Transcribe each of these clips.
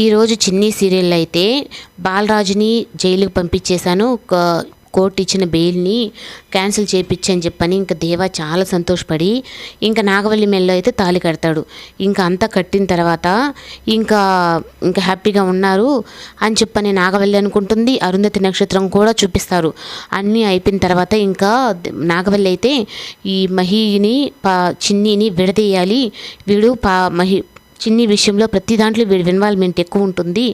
ఈరోజు చిన్ని సీరియల్ అయితే బాలరాజుని జైలుకి పంపించేశాను. కోర్టు ఇచ్చిన బెయిల్ని క్యాన్సిల్ చేయించని చెప్పని ఇంకా దేవా చాలా సంతోషపడి ఇంకా నాగవల్లి మెల్లో అయితే తాళి కడతాడు. ఇంకా అంతా కట్టిన తర్వాత ఇంకా ఇంకా హ్యాపీగా ఉన్నారు అని చెప్పని నాగవల్లి అనుకుంటుంది. అరుంధతి నక్షత్రం కూడా చూపిస్తారు. అన్నీ అయిపోయిన తర్వాత ఇంకా నాగవల్లి అయితే ఈ మహిని పా చిన్నిని విడదీయాలి. వీడు పా మహి చిన్ని విషయంలో ప్రతి దాంట్లో వీడి ఇన్వాల్వ్మెంట్ ఎక్కువ ఉంటుంది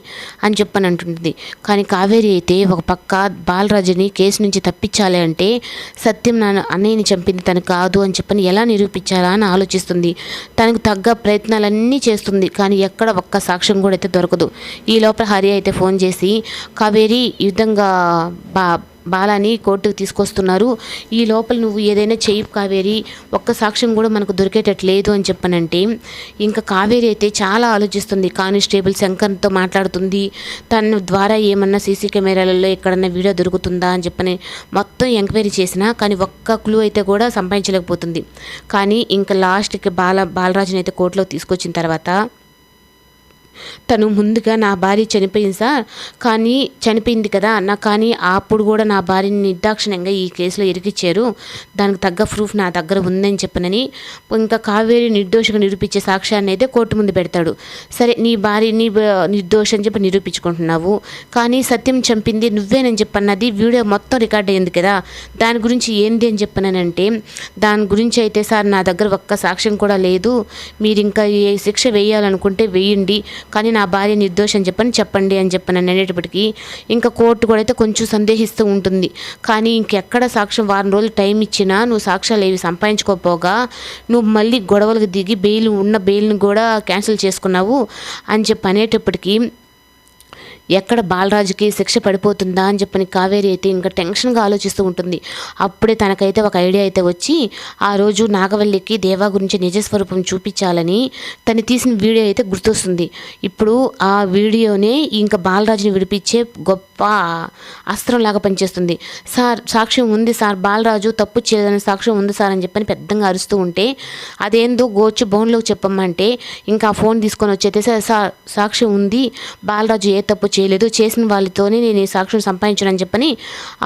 అని చెప్పని అంటుంది కానీ కావేరి అయితే ఒక పక్క బాలరాజుని కేసు నుంచి తప్పించాలి అంటే సత్యం నా అన్నయ్యని చంపింది తను కాదు అని చెప్పని ఎలా నిరూపించాలా అని ఆలోచిస్తుంది. తనకు తగ్గ ప్రయత్నాలన్నీ చేస్తుంది. కానీ ఎక్కడ ఒక్క సాక్ష్యం కూడా అయితే దొరకదు. ఈ లోపల హరి అయితే ఫోన్ చేసి కావేరి ఈ విధంగా బా బాలాని కోర్టుకు తీసుకొస్తున్నారు. ఈ లోపల నువ్వు ఏదైనా చేయి కావేరి ఒక్క సాక్ష్యం కూడా మనకు దొరికేటట్టు లేదు అని చెప్పనంటే ఇంకా కావేరి అయితే చాలా ఆలోచిస్తుంది. కానిస్టేబుల్ శంకర్తో మాట్లాడుతుంది. తన ద్వారా ఏమన్నా సీసీ కెమెరాలలో ఎక్కడన్నా వీడియో దొరుకుతుందా అని చెప్పని మొత్తం ఎంక్వైరీ చేసినా కానీ ఒక్క క్లూ అయితే కూడా సంపాదించలేకపోతుంది. కానీ ఇంకా లాస్ట్కి బాల బాలరాజుని అయితే కోర్టులో తీసుకొచ్చిన తర్వాత తను ముందుగా నా భార్య చనిపోయింది సార్. కానీ చనిపోయింది కదా నా కానీ అప్పుడు కూడా నా భార్యని నిర్దాక్షిణ్యంగా ఈ కేసులో ఇరికిచ్చారు. దానికి తగ్గ ప్రూఫ్ నా దగ్గర ఉందని చెప్పనని ఇంకా కావేరి నిర్దోషిగా నిరూపించే సాక్ష్యాన్ని అయితే కోర్టు ముందు పెడతాడు. సరే నీ భార్యని నిర్దోషం అని చెప్పి నిరూపించుకుంటున్నావు. కానీ సత్యం చంపింది నువ్వేనని చెప్పన్నది వీడియో మొత్తం రికార్డ్ అయింది కదా. దాని గురించి ఏంది అని చెప్పానంటే దాని గురించి అయితే సార్ నా దగ్గర ఒక్క సాక్ష్యం కూడా లేదు. మీరు ఇంకా ఏ శిక్ష వేయాలనుకుంటే వేయండి. కానీ నా భార్య నిర్దోషం చెప్పని చెప్పండి అని చెప్పని అనేటప్పటికీ ఇంకా కోర్టు కూడా అయితే కొంచెం సందేహిస్తూ ఉంటుంది. కానీ ఇంకెక్కడ సాక్ష్యం వారం రోజులు టైం ఇచ్చినా నువ్వు సాక్ష్యాలు ఏవి సంపాదించుకోపోగా నువ్వు మళ్ళీ గొడవలకు దిగి బెయిల్ ఉన్న బెయిల్ని కూడా క్యాన్సిల్ చేసుకున్నావు అని చెప్పి అనేటప్పటికీ ఎక్కడ బాలరాజుకి శిక్ష పడిపోతుందా అని చెప్పని కావేరి అయితే ఇంకా టెన్షన్గా ఆలోచిస్తూ ఉంటుంది. అప్పుడే తనకైతే ఒక ఐడియా అయితే వచ్చి ఆ రోజు నాగవల్లికి దేవా గురించి నిజస్వరూపం చూపించాలని తను తీసిన వీడియో అయితే గుర్తొస్తుంది. ఇప్పుడు ఆ వీడియోనే ఇంకా బాలరాజుని విడిపించే గొప్ప అస్త్రంలాగా పనిచేస్తుంది. సార్ సాక్ష్యం ఉంది సార్ బాలరాజు తప్పు చేయదని సాక్ష్యం ఉంది సార్ అని చెప్పని పెద్దగా అరుస్తూ ఉంటే అదేందో గోచు బౌన్లోకి చెప్పమంటే ఇంకా ఫోన్ తీసుకొని వచ్చేతే సార్ సాక్ష్యం ఉంది బాలరాజు ఏ తప్పు చేయలేదు. చేసిన వాళ్ళతోనే నేను ఈ సాక్ష్యం సంపాదించానని చెప్పని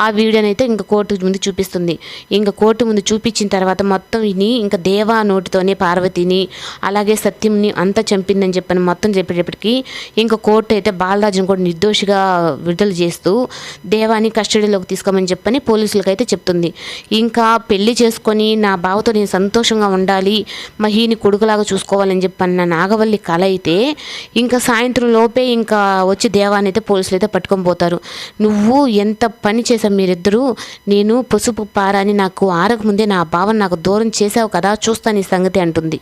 ఆ వీడియోని అయితే ఇంకా కోర్టు ముందు చూపిస్తుంది. ఇంకా కోర్టు ముందు చూపించిన తర్వాత మొత్తం ఇని ఇంకా దేవా నోటితోనే పార్వతిని అలాగే సత్యంని అంతా చంపిందని చెప్పని మొత్తం చెప్పేటప్పటికి ఇంకా కోర్టు అయితే బాలరాజును కూడా నిర్దోషిగా విడుదల చేస్తూ దేవాని కస్టడీలోకి తీసుకోమని చెప్పని పోలీసులకు అయితే చెప్తుంది. ఇంకా పెళ్ళి చేసుకొని నా బావతో నేను సంతోషంగా ఉండాలి మహీని కొడుకులాగా చూసుకోవాలని చెప్పన్న నాగవల్లి కళ అయితే ఇంకా సాయంత్రం లోపే ఇంకా వచ్చి దేవాన్ని అయితే పోలీసులు అయితే పట్టుకొని పోతారు. నువ్వు ఎంత పని చేసావు మీరిద్దరూ? నేను పసుపు పారాని నాకు ఆరకముందే నా భావన నాకు దూరం చేసావు కదా? చూస్తాను ఈ సంగతి అంటుంది.